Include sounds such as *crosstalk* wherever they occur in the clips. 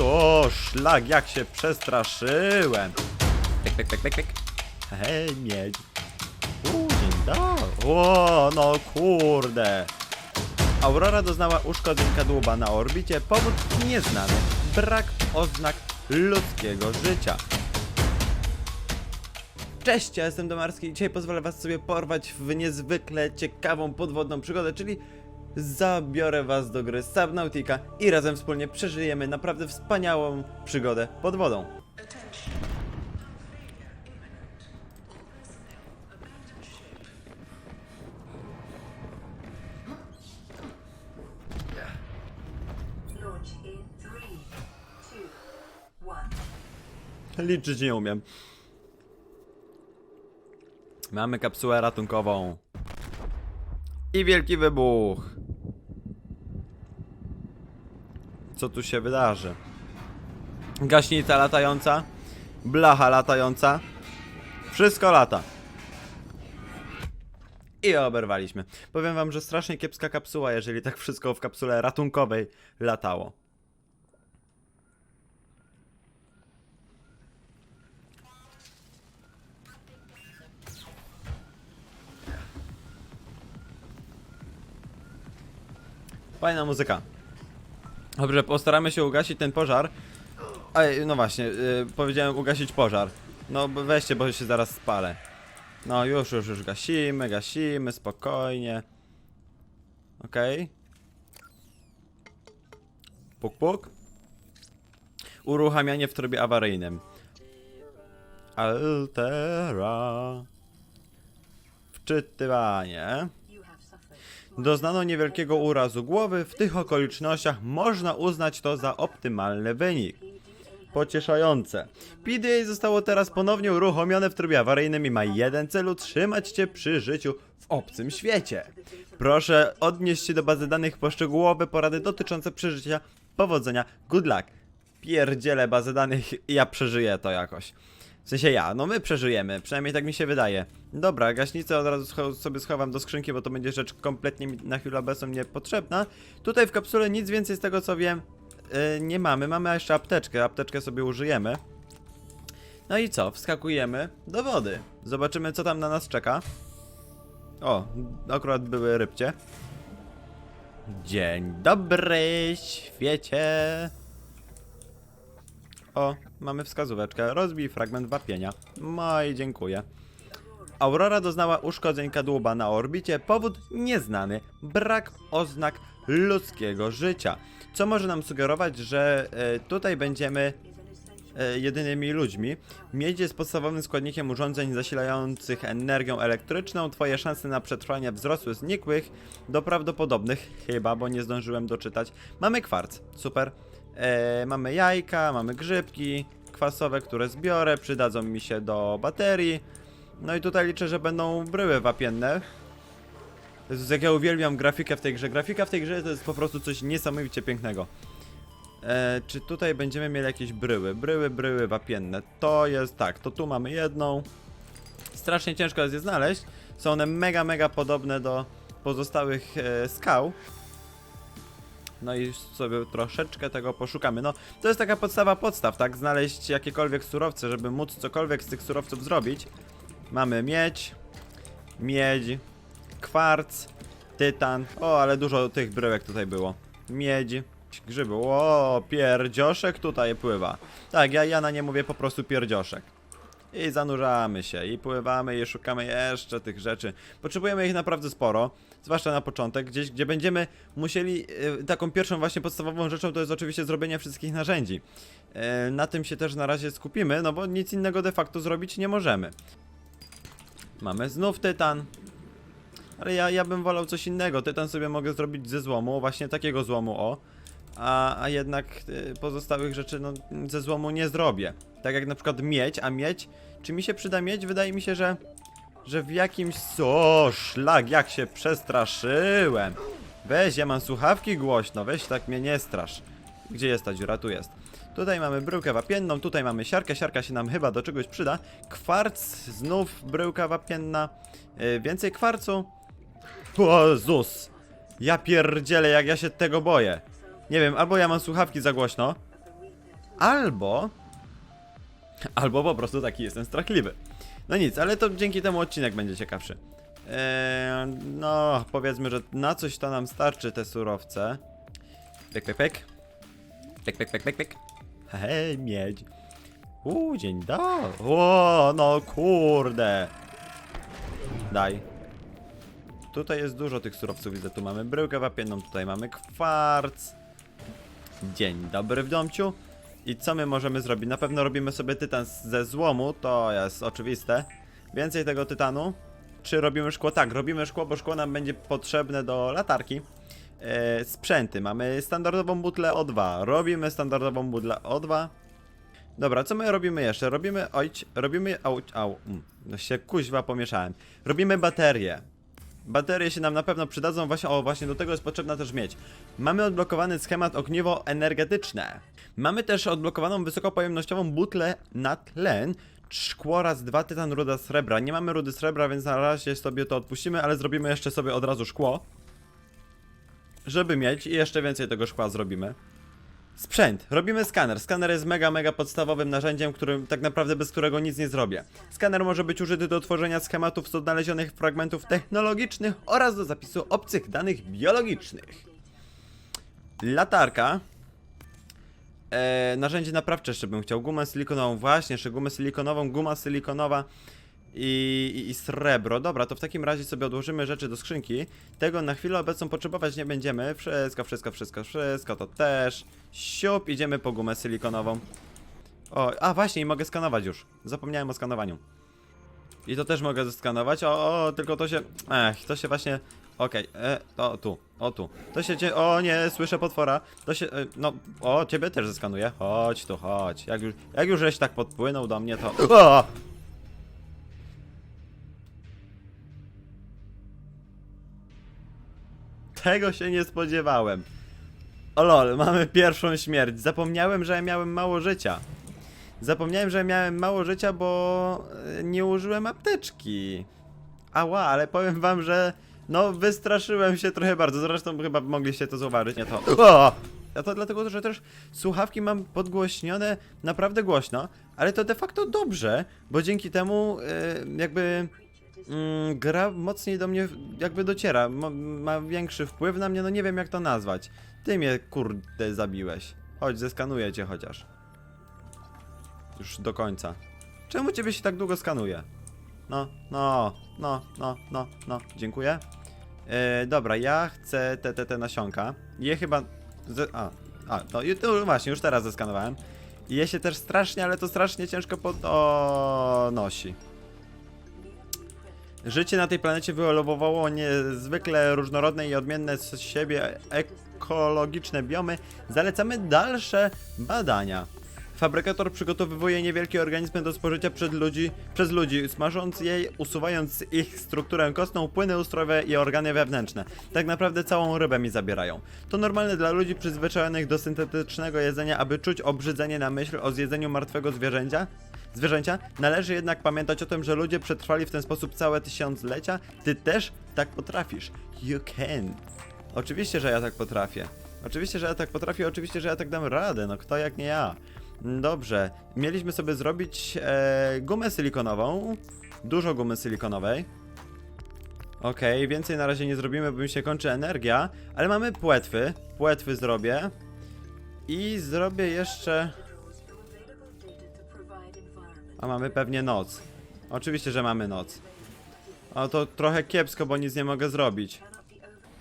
O, szlak, jak się przestraszyłem. Pek, pek, pek, pek, pek. Hej, miedź. Uuu, dzień dobry. O, no kurde. Aurora doznała uszkodzeń kadłuba na orbicie, powód nieznany. Brak oznak ludzkiego życia. Cześć, ja jestem Domarski i dzisiaj pozwolę was sobie porwać w niezwykle ciekawą podwodną przygodę, czyli zabiorę was do gry Subnautica i razem wspólnie przeżyjemy naprawdę wspaniałą przygodę pod wodą. Liczyć nie umiem. Mamy kapsułę ratunkową. I wielki wybuch. Co tu się wydarzy? Gaśnica latająca. Blacha latająca. Wszystko lata. I oberwaliśmy. Powiem wam, że strasznie kiepska kapsuła, jeżeli tak wszystko w kapsule ratunkowej latało. Fajna muzyka. Dobrze, postaramy się ugasić ten pożar. Ej, no właśnie, yy, powiedziałem ugasić pożar. No weźcie, bo się zaraz spalę. No już, już, już gasimy, gasimy, spokojnie. Okej. Puk, puk. Uruchamianie w trybie awaryjnym. Altera. Wczytywanie. Doznano niewielkiego urazu głowy. W tych okolicznościach można uznać to za optymalny wynik. Pocieszające. PDA zostało teraz ponownie uruchomione w trybie awaryjnym i ma jeden cel utrzymać cię przy życiu w obcym świecie. Proszę odnieść się do bazy danych poszczegółowe porady dotyczące przeżycia powodzenia. Good luck. Pierdzielę bazę danych ja przeżyję to jakoś. W sensie ja, no my przeżyjemy, przynajmniej tak mi się wydaje. Dobra, gaśnicę od razu scho sobie schowam do skrzynki, bo to będzie rzecz kompletnie na chwilę obecną niepotrzebna. Tutaj w kapsule nic więcej z tego co wiem yy, nie mamy. Mamy jeszcze apteczkę, apteczkę sobie użyjemy. No i co? Wskakujemy do wody. Zobaczymy co tam na nas czeka. O, akurat były rybcie. Dzień dobry, świecie. O, mamy wskazóweczkę. Rozbij fragment wapienia. No i dziękuję. Aurora doznała uszkodzeń kadłuba na orbicie. Powód nieznany. Brak oznak ludzkiego życia. Co może nam sugerować, że e, tutaj będziemy e, jedynymi ludźmi. Miedź jest podstawowym składnikiem urządzeń zasilających energią elektryczną. Twoje szanse na przetrwanie wzrosły z nikłych do prawdopodobnych, chyba, bo nie zdążyłem doczytać. Mamy kwarc, super. E, mamy jajka, mamy grzybki kwasowe, które zbiorę, przydadzą mi się do baterii. No i tutaj liczę, że będą bryły wapienne. Jezus, jak ja uwielbiam grafikę w tej grze. Grafika w tej grze to jest po prostu coś niesamowicie pięknego. E, czy tutaj będziemy mieli jakieś bryły? Bryły, bryły wapienne. To jest tak, to tu mamy jedną. Strasznie ciężko jest je znaleźć. Są one mega, mega podobne do pozostałych e, skał. No i sobie troszeczkę tego poszukamy. No, to jest taka podstawa podstaw, tak? Znaleźć jakiekolwiek surowce, żeby móc cokolwiek z tych surowców zrobić. Mamy miedź, miedź, kwarc, tytan. O, ale dużo tych bryłek tutaj było. Miedź, grzyby. O, pierdzioszek tutaj pływa. Tak, ja, ja na nie mówię po prostu pierdzioszek. I zanurzamy się, i pływamy, i szukamy jeszcze tych rzeczy. Potrzebujemy ich naprawdę sporo, zwłaszcza na początek, gdzieś, gdzie będziemy musieli, e, taką pierwszą właśnie podstawową rzeczą to jest oczywiście zrobienie wszystkich narzędzi. E, na tym się też na razie skupimy, no bo nic innego de facto zrobić nie możemy. Mamy znów tytan. Ale ja, ja bym wolał coś innego. Tytan sobie mogę zrobić ze złomu, właśnie takiego złomu, o. A, a jednak y, pozostałych rzeczy no, ze złomu nie zrobię. Tak jak na przykład miedź, a miedź, czy mi się przyda miedź? Wydaje mi się, że, że w jakimś... O, szlak, jak się przestraszyłem. Weź, ja mam słuchawki głośno, weź tak mnie nie strasz. Gdzie jest ta dziura? Tu jest. Tutaj mamy bryłkę wapienną, tutaj mamy siarkę, siarka się nam chyba do czegoś przyda. Kwarc, znów bryłka wapienna. Yy, więcej kwarcu. O! Ja pierdzielę, jak ja się tego boję. Nie wiem, albo ja mam słuchawki za głośno, Albo... *laughs* Albo po prostu taki jestem strachliwy. No nic, ale to dzięki temu odcinek będzie ciekawszy. Eee, no, powiedzmy, że na coś to nam starczy te surowce. Pek, pek, pek. Pek, pek, pek, pek, pek. Hej, miedź. Uuu, dzień dobry. O, no kurde. Daj. Tutaj jest dużo tych surowców, widzę. Tu mamy bryłkę wapienną, tutaj mamy kwarc. Dzień dobry w domciu. I co my możemy zrobić? Na pewno robimy sobie tytan ze złomu, to jest oczywiste. Więcej tego tytanu. Czy robimy szkło? Tak, robimy szkło, bo szkło nam będzie potrzebne do latarki. E, sprzęty. Mamy standardową butlę O2. Robimy standardową butlę O2. Dobra, co my robimy jeszcze? Robimy, ojć, robimy, au, au, mm, no się kuźwa pomieszałem. Robimy baterie. Baterie się nam na pewno przydadzą, właśnie, o właśnie do tego jest potrzebna też mieć. Mamy odblokowany schemat ogniwo energetyczne. Mamy też odblokowaną wysokopojemnościową butlę na tlen, szkło raz dwa, tytan, ruda srebra. Nie mamy rudy srebra, więc na razie sobie to odpuścimy, ale zrobimy jeszcze sobie od razu szkło. Żeby mieć i jeszcze więcej tego szkła zrobimy. Sprzęt. Robimy skaner. Skaner jest mega, mega podstawowym narzędziem, którym tak naprawdę bez którego nic nie zrobię. Skaner może być użyty do tworzenia schematów z odnalezionych fragmentów technologicznych oraz do zapisu obcych danych biologicznych. Latarka. E, narzędzie naprawcze jeszcze bym chciał. Gumę silikonową, właśnie, jeszcze gumę silikonową, guma silikonowa i, i, i srebro. Dobra, to w takim razie sobie odłożymy rzeczy do skrzynki. Tego na chwilę obecną potrzebować nie będziemy. Wszystko, wszystko, wszystko, wszystko to też. Siup, idziemy po gumę silikonową. O, a właśnie, mogę skanować już. Zapomniałem o skanowaniu. I to też mogę zeskanować. O, o, tylko to się. Ech, to się właśnie. Okej, e, o tu, o tu. To się. O nie, słyszę potwora. To się. E, no, o, ciebie też zeskanuję. Chodź tu, chodź. Jak już, jak już żeś tak podpłynął do mnie, to. O! Tego się nie spodziewałem. O lol, mamy pierwszą śmierć. Zapomniałem, że miałem mało życia. Zapomniałem, że miałem mało życia, bo e, nie użyłem apteczki. Ała, ale powiem wam, że no wystraszyłem się trochę bardzo. Zresztą chyba mogliście to zauważyć, nie to. O! A to dlatego, że też słuchawki mam podgłośnione naprawdę głośno, ale to de facto dobrze, bo dzięki temu e, jakby mm, gra mocniej do mnie jakby dociera, ma, ma większy wpływ na mnie, no nie wiem jak to nazwać. Ty mnie kurde zabiłeś. Chodź, zeskanuję cię chociaż. Już do końca. Czemu ciebie się tak długo skanuje? No, no, no, no, no, no, dziękuję. E, dobra, ja chcę te, te, te nasionka. Je chyba... Z, a, a, i tu właśnie, już teraz zeskanowałem. Je się też strasznie, ale to strasznie ciężko podnosi. Życie na tej planecie wyolowowało niezwykle różnorodne i odmienne z siebie ekologiczne biomy. Zalecamy dalsze badania. Fabrykator przygotowywuje niewielkie organizmy do spożycia przed ludzi, przez ludzi, smażąc je, usuwając ich strukturę kostną, płyny ustrojowe i organy wewnętrzne. Tak naprawdę całą rybę mi zabierają. To normalne dla ludzi przyzwyczajonych do syntetycznego jedzenia, aby czuć obrzydzenie na myśl o zjedzeniu martwego zwierzęcia. Zwierzęcia, należy jednak pamiętać o tym, że ludzie przetrwali w ten sposób całe tysiąclecia. Ty też tak potrafisz. You can. Oczywiście, że ja tak potrafię. Oczywiście, że ja tak potrafię, oczywiście, że ja tak dam radę, no kto jak nie ja. Dobrze, mieliśmy sobie zrobić e, gumę silikonową, dużo gumy silikonowej. Okej, więcej na razie nie zrobimy, bo mi się kończy energia, ale mamy płetwy, płetwy zrobię. I zrobię jeszcze... A mamy pewnie noc. Oczywiście, że mamy noc. O, to trochę kiepsko, bo nic nie mogę zrobić.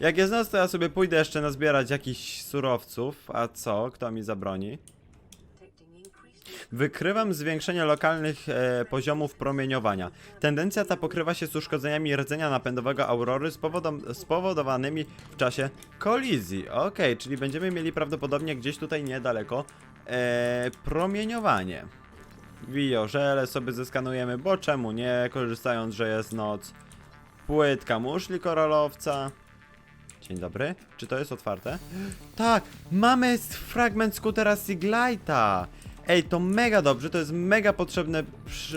Jak jest noc, to ja sobie pójdę jeszcze nazbierać jakichś surowców. A co? Kto mi zabroni? Wykrywam zwiększenie lokalnych e, poziomów promieniowania. Tendencja ta pokrywa się z uszkodzeniami rdzenia napędowego Aurory spowodowanymi w czasie kolizji. Okej, czyli będziemy mieli prawdopodobnie gdzieś tutaj niedaleko e, promieniowanie. Wiożele sobie zeskanujemy, bo czemu nie, korzystając, że jest noc. Płytka muszli koralowca. Dzień dobry. Czy to jest otwarte? *gasps* Tak, mamy fragment skutera Siglite'a. Ej, to mega dobrze, to jest mega potrzebne, przy,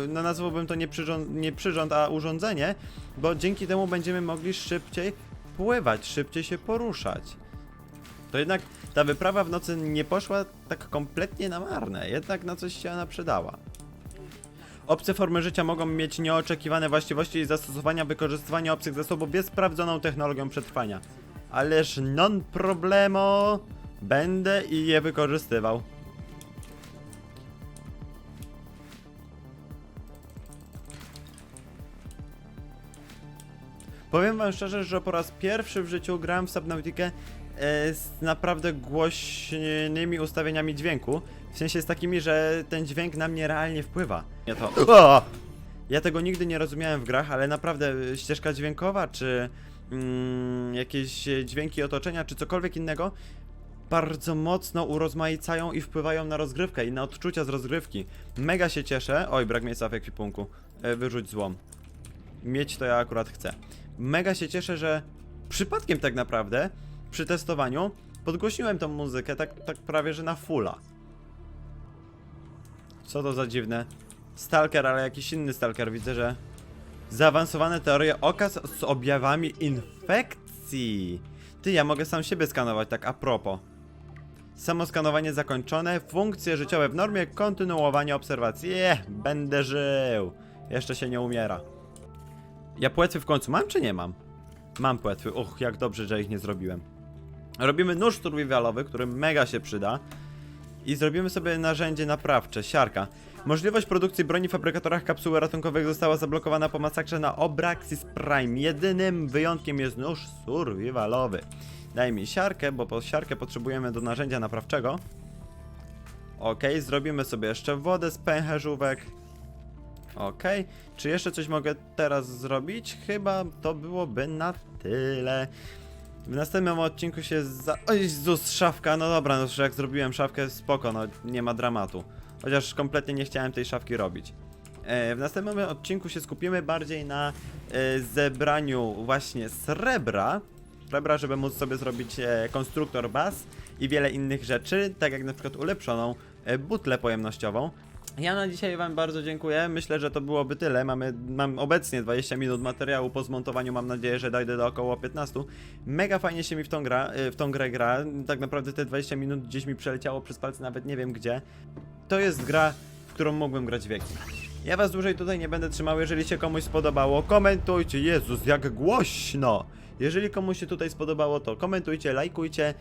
yy, no nazwałbym to nie przyrząd, nie przyrząd, a urządzenie, bo dzięki temu będziemy mogli szybciej pływać, szybciej się poruszać. To jednak ta wyprawa w nocy nie poszła tak kompletnie na marne, jednak na coś się ona przydała. Obce formy życia mogą mieć nieoczekiwane właściwości i zastosowania wykorzystywania obcych zasobów jest sprawdzoną technologią przetrwania. Ależ non problemo będę i je wykorzystywał. Powiem wam szczerze, że po raz pierwszy w życiu grałem w Subnautikę z naprawdę głośnymi ustawieniami dźwięku. W sensie z takimi, że ten dźwięk na mnie realnie wpływa. Nie to. O! Ja tego nigdy nie rozumiałem w grach, ale naprawdę e, ścieżka dźwiękowa, czy mm, jakieś e, dźwięki otoczenia, czy cokolwiek innego, bardzo mocno urozmaicają i wpływają na rozgrywkę i na odczucia z rozgrywki. Mega się cieszę. Oj, brak miejsca w ekwipunku. E, wyrzuć złom. Mieć to ja akurat chcę. Mega się cieszę, że przypadkiem tak naprawdę przy testowaniu podgłośniłem tą muzykę tak, tak prawie, że na fulla. Co to za dziwne? Stalker, ale jakiś inny stalker. Widzę, że zaawansowane teorie okaz z objawami infekcji. Ty, ja mogę sam siebie skanować, tak a propos. Samo skanowanie zakończone, funkcje życiowe w normie, kontynuowanie obserwacji. Je, będę żył. Jeszcze się nie umiera. Ja płetwy w końcu mam czy nie mam? Mam płetwy. Uch, jak dobrze, że ich nie zrobiłem. Robimy nóż survivalowy, który mega się przyda. I zrobimy sobie narzędzie naprawcze, siarka. Możliwość produkcji broni w fabrykatorach kapsuły ratunkowych została zablokowana po masakrze na Obraxis Prime. Jedynym wyjątkiem jest nóż survivalowy. Daj mi siarkę, bo po siarkę potrzebujemy do narzędzia naprawczego. Ok, zrobimy sobie jeszcze wodę z pęcherzówek. Okej, czy jeszcze coś mogę teraz zrobić? Chyba to byłoby na tyle. W następnym odcinku się za... O Jezus, szafka, no dobra, no że jak zrobiłem szafkę, spoko, no nie ma dramatu. Chociaż kompletnie nie chciałem tej szafki robić. E, w następnym odcinku się skupimy bardziej na e, zebraniu właśnie srebra. Srebra, żeby móc sobie zrobić e, konstruktor baz i wiele innych rzeczy, tak jak na przykład ulepszoną e, butlę pojemnościową. Ja na dzisiaj wam bardzo dziękuję. Myślę, że to byłoby tyle. Mamy, mam obecnie 20 minut materiału po zmontowaniu. Mam nadzieję, że dojdę do około 15. Mega fajnie się mi w tą, gra, y, w tą grę gra. Tak naprawdę te 20 minut gdzieś mi przeleciało przez palce, nawet nie wiem gdzie. To jest gra, w którą mógłbym grać wieki. Ja was dłużej tutaj nie będę trzymał. Jeżeli się komuś spodobało, komentujcie. Jezus, jak głośno! Jeżeli komuś się tutaj spodobało, to komentujcie, lajkujcie,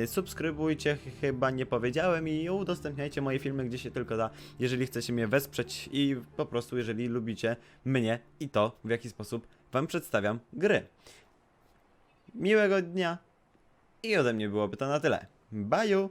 yy, subskrybujcie, ch- chyba nie powiedziałem i udostępniajcie moje filmy gdzie się tylko da, jeżeli chcecie mnie wesprzeć i po prostu jeżeli lubicie mnie i to, w jaki sposób wam przedstawiam gry. Miłego dnia i ode mnie byłoby to na tyle. Bye!